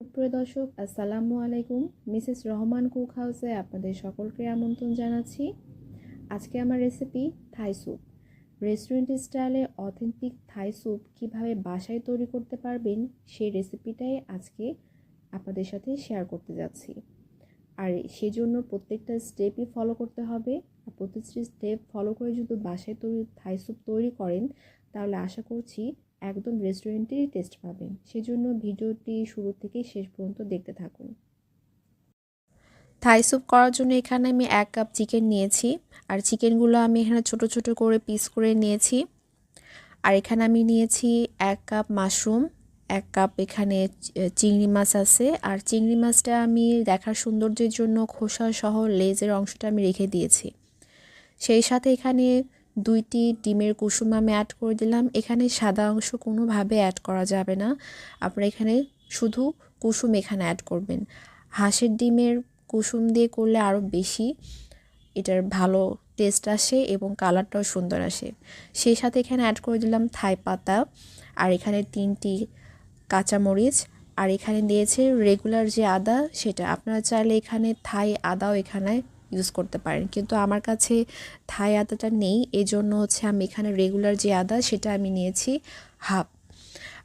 সুপ্রিয় দর্শক, আসসালামু আলাইকুম। মিসেস রহমান কুক হাউসে আপনাদের সকলকে আমন্ত্রণ জানাচ্ছি। আজকে আমার রেসিপি থাই স্যুপ। রেস্টুরেন্ট স্টাইলে অথেন্টিক থাই স্যুপ কীভাবে বাসায় তৈরি করতে পারবেন সেই রেসিপিটাই আজকে আপনাদের সাথে শেয়ার করতে যাচ্ছি। আর সেজন্য প্রত্যেকটা স্টেপই ফলো করতে হবে। আর প্রতিটি স্টেপ ফলো করে যদি বাসায় তৈরি থাই স্যুপ তৈরি করেন, তাহলে আশা করছি একদম রেস্টুরেন্টেরই টেস্ট পাবেন। সেজন্য ভিডিওটি শুরু থেকে শেষ পর্যন্ত দেখতে থাকুন। থাই স্যুপ করার জন্য এখানে আমি এক কাপ চিকেন নিয়েছি। আর চিকেনগুলো আমি এখানে ছোট ছোট করে পিস করে নিয়েছি। আর এখানে আমি নিয়েছি এক কাপ মাশরুম এক কাপ এখানে চিংড়ি মাছ আছে। আর চিংড়ি মাছটা আমি দেখার সৌন্দর্যের জন্য খোসা সহ লেজের অংশটা আমি রেখে দিয়েছি। সেই সাথে এখানে দুইটি ডিমের কুসুম আমি অ্যাড করে দিলাম। এখানে সাদা অংশ কোনোভাবে অ্যাড করা যাবে না। আপনারা এখানে শুধু কুসুম এখানে অ্যাড করবেন। হাঁসের ডিমের কুসুম দিয়ে করলে আরও বেশি এটার ভালো টেস্ট আসে এবং কালারটাও সুন্দর আসে। সেই সাথে এখানে অ্যাড করে দিলাম থাই পাতা। আর এখানে তিনটি কাঁচামরিচ। আর এখানে দিয়েছে রেগুলার যে আদা, সেটা। আপনারা চাইলে এখানে থাই আদাও এখানে ইউজ করতে পারেন। কিন্তু আমার কাছে থাই আদাটা নেই এই জন্য হচ্ছে আমি এখানে রেগুলার যে আদা সেটা আমি নিয়েছি হাফ।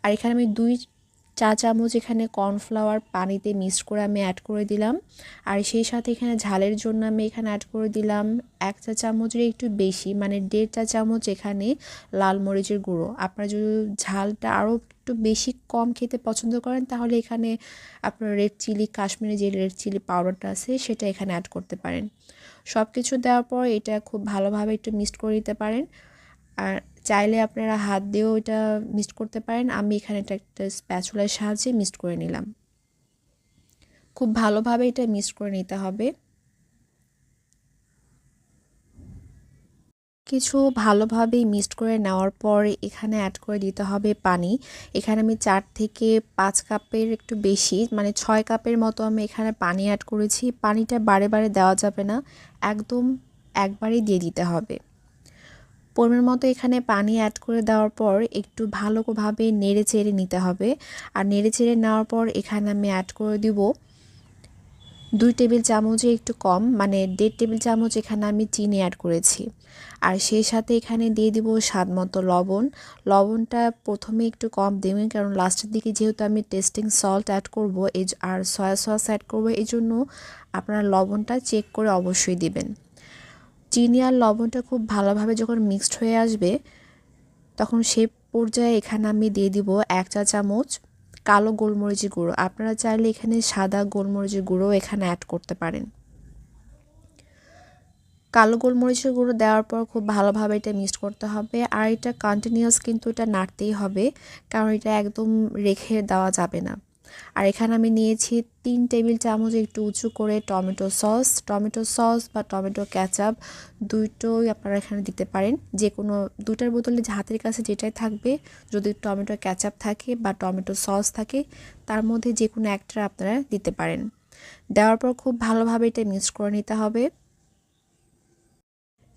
আর এখানে আমি দুই চা চামচ এখানে কর্নফ্লাওয়ার পানিতে মিক্সড করে আমি অ্যাড করে দিলাম। আর সেই সাথে এখানে ঝালের জন্য আমি এখানে অ্যাড করে দিলাম এক চা চামচের একটু বেশি মানে দেড় চা চামচ এখানে লাল মরিচের গুঁড়ো। আপনারা যদি ঝালটা আরও একটু বেশি কম খেতে পছন্দ করেন, তাহলে এখানে আপনার রেড চিলি কাশ্মীরি যে রেড চিলি পাউডারটা আছে, সেটা এখানে অ্যাড করতে পারেন। সব কিছু দেওয়ার পর এটা খুব ভালোভাবে একটু মিক্সড করে দিতে পারেন। আর চাইলে আপনারা হাত দিয়েও এটা মিক্সড করতে পারেন। আমি এখানে এটা একটা স্প্যাচুলার সাহায্যে মিক্সড করে নিলাম। খুব ভালোভাবে এটা মিক্সড করে নিতে হবে। কিছু ভালোভাবেই মিক্সড করে নেওয়ার পর এখানে অ্যাড করে দিতে হবে পানি। এখানে আমি চার থেকে পাঁচ কাপের একটু বেশি মানে ছয় কাপের মতো আমি এখানে পানি অ্যাড করেছি। পানিটা বারে বারে দেওয়া যাবে না, একদম একবারেই দিয়ে দিতে হবে। পরিমাণ মতো এখানে পানি অ্যাড করে দেওয়ার পর একটু ভালোভাবে নেড়ে চেড়ে নিতে হবে। আর নেড়ে চেড়ে নেওয়ার পর এখানে আমি অ্যাড করে দিব দুই টেবিল চামচে একটু কম মানে দেড় টেবিল চামচ এখানে আমি চিনি অ্যাড করেছি। আর সেই সাথে এখানে দিয়ে দিব স্বাদ মতো লবণ। লবণটা প্রথমে একটু কম দেবেন, কারণ লাস্টের দিকে যেহেতু আমি টেস্টিং সল্ট অ্যাড করব এই আর সয়া সস অ্যাড করব এই জন্য আপনারা লবণটা চেক করে অবশ্যই দিবেন। চিনি আর লবণটা খুব ভালোভাবে যখন মিক্সড হয়ে আসবে, তখন সে পর্যায়ে এখানে আমি দিয়ে দিব এক চা চামচ কালো গোলমরিচের গুঁড়ো। আপনারা চাইলে এখানে সাদা গোলমরিচের গুঁড়ো এখানে অ্যাড করতে পারেন। কালো গোলমরিচের গুঁড়ো দেওয়ার পর খুব ভালোভাবে এটা মিক্সড করতে হবে। আর এটা কন্টিনিউয়াস কিন্তু এটা নাড়তেই হবে, কারণ এটা একদম রেখে দেওয়া যাবে না। আর এখানে আমি নিয়েছি তিন টেবিল চামচ একটু উঁচু করে টমেটো সস। টমেটো সস বা টমেটো ক্যাচাপ দুইটোই আপনারা এখানে দিতে পারেন। যে কোনো দুটার বোতলে হাতের কাছে যেটাই থাকবে, যদি টমেটো ক্যাচাপ থাকে বা টমেটো সস থাকে, তার মধ্যে যে কোনো একটা আপনারা দিতে পারেন। দেওয়ার পর খুব ভালোভাবে এটা মিক্স করে নিতে হবে।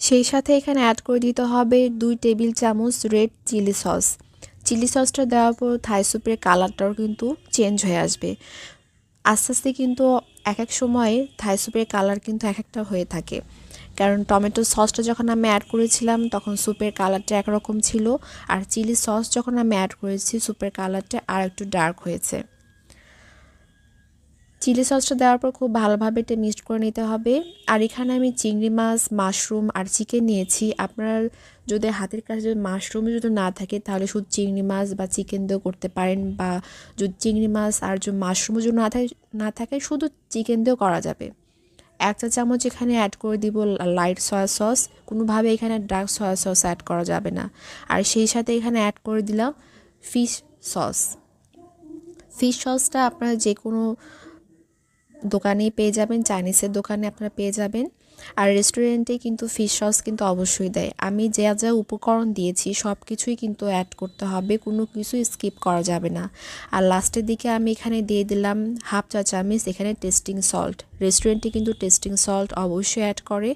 সেই সাথে এখানে অ্যাড করে দিতে হবে দুই টেবিল চামচ রেড চিলি সস চিলি সসটা দেওয়ার পর থাই স্যুপের কালারটাও কিন্তু চেঞ্জ হয়ে আসবে। আস্তে আস্তে কিন্তু এক এক সময়ে থাই স্যুপের কালার কিন্তু এক একটা হয়ে থাকে। কারণ টমেটো সসটা যখন আমি অ্যাড করেছিলাম, তখন স্যুপের কালারটা একরকম ছিল। আর চিলি সস যখন আমি অ্যাড করেছি স্যুপের কালারটা আর একটু ডার্ক হয়েছে। চিলি সসটা দেওয়ার পর খুব ভালোভাবে এটা মিক্সড করে নিতে হবে। আর এখানে আমি চিংড়ি মাছ, মাশরুম আর চিকেন নিয়েছি। আপনার যদি হাতের কাছে যদি মাশরুম যদি না থাকে, তাহলে শুধু চিংড়ি মাছ বা চিকেন দিয়েও করতে পারেন বা যদি চিংড়ি মাছ আর যদি মাশরুমও যদি না থাকে না থাকে, শুধু চিকেন দিয়েও করা যাবে। এক চা চামচ এখানে অ্যাড করে দিব লাইট সয়া সস কোনোভাবে এখানে ডার্ক সয়া সস অ্যাড করা যাবে না। আর সেই সাথে এখানে অ্যাড করে দিলাম ফিশ সস ফিশ সসটা আপনারা যে কোনো দোকানেই পেয়ে যাবেন, চাইনিজের দোকানে আপনারা পেয়ে যাবেন। আর রেস্টুরেন্টে কিন্তু ফিশ সস কিন্তু অবশ্যই দেয়। আমি যা যা উপকরণ দিয়েছি সব কিছুই কিন্তু অ্যাড করতে হবে, কোনো কিছুই স্কিপ করা যাবে না। আর লাস্টের দিকে আমি এখানে দিয়ে দিলাম হাফ চা চামচ, এখানে টেস্টিং সল্ট রেস্টুরেন্টে কিন্তু টেস্টিং সল্ট অবশ্যই অ্যাড করে।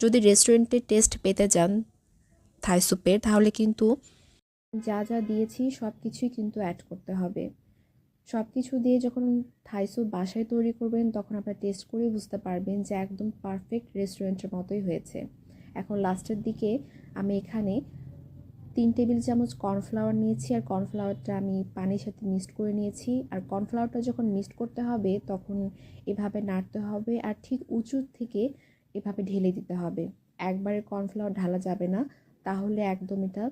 যদি রেস্টুরেন্টে টেস্ট পেতে যান থাই স্যুপের তাহলে কিন্তু যা যা দিয়েছি সব কিছুই কিন্তু অ্যাড করতে হবে। সব কিছু দিয়ে যখন থাই বাসায় তৈরি করবেন, তখন আপনারা টেস্ট করেই বুঝতে পারবেন যে একদম পারফেক্ট রেস্টুরেন্টের মতোই হয়েছে। এখন লাস্টের দিকে আমি এখানে তিন টেবিল চামচ কর্নফ্লাওয়ার নিয়েছি, আর কর্নফ্লাওয়ারটা আমি পানির সাথে মিক্সড করে নিয়েছি। আর কর্নফ্লাওয়ারটা যখন মিক্সড করতে হবে, তখন এভাবে নাড়তে হবে, আর ঠিক উঁচু থেকে এভাবে ঢেলে দিতে হবে। একবারে কর্নফ্লাওয়ার ঢালা যাবে না, তাহলে একদম এটা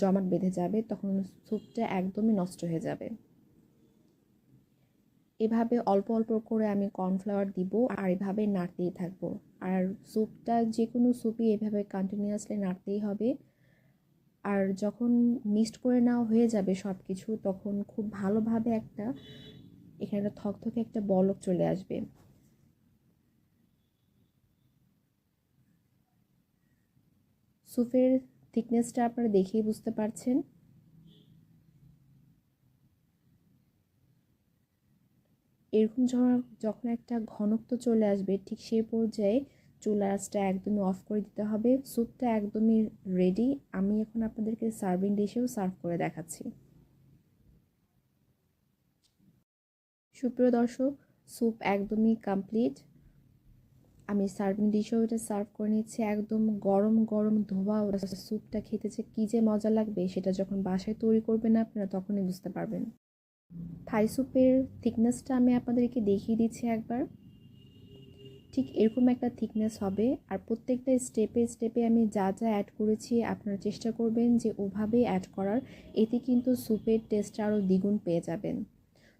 জমাট বেঁধে যাবে, তখন স্যুপটা একদমই নষ্ট হয়ে যাবে। এভাবে অল্প অল্প করে আমি কর্নফ্লাওয়ার দিব আর এভাবে নাড়তেই থাকব। আর স্যুপটা যে কোনো স্যুপই এভাবে কন্টিনিউয়াসলি নাড়তেই হবে। আর যখন মিক্সড করে নেওয়া হয়ে যাবে সব কিছু তখন খুব ভালোভাবে একটা এখানে একটা থকথকে একটা বলক চলে আসবে। স্যুপের থিকনেসটা আপনারা দেখেই বুঝতে পারছেন। এরকম যখন একটা ঘনত্ব চলে আসবে, ঠিক সেই পর্যায়ে চুলা আঁচটা একদমই অফ করে দিতে হবে। স্যুপটা একদমই রেডি আমি এখন আপনাদেরকে সার্ভিং ডিশেও সার্ভ করে দেখাচ্ছি। সুপ্রিয় দর্শক, স্যুপ একদমই কমপ্লিট আমি সার্ভিং ডিশেও এটা সার্ভ করে নিচ্ছি। একদম গরম গরম ধোয়া স্যুপটা খেতে যে কী যে মজা লাগবে, সেটা যখন বাসায় তৈরি করবেন আপনারা তখনই বুঝতে পারবেন। থাই স্যুপের থিকনেসটা আমি আপনাদেরকে দেখিয়ে দিচ্ছি একবার। ঠিক এরকম একটা থিকনেস হবে। আর প্রত্যেকটা স্টেপে স্টেপে আমি যা যা অ্যাড করেছি, আপনারা চেষ্টা করবেন যে ওভাবেই অ্যাড করার। এতে কিন্তু স্যুপের টেস্টটা আরও দ্বিগুণ পেয়ে যাবেন।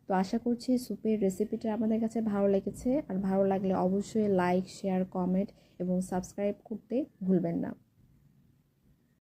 তো আশা করছি স্যুপের রেসিপিটা আমাদের কাছে ভালো লেগেছে। আর ভালো লাগলে অবশ্যই লাইক শেয়ার কমেন্ট এবং সাবস্ক্রাইব করতে ভুলবেন না।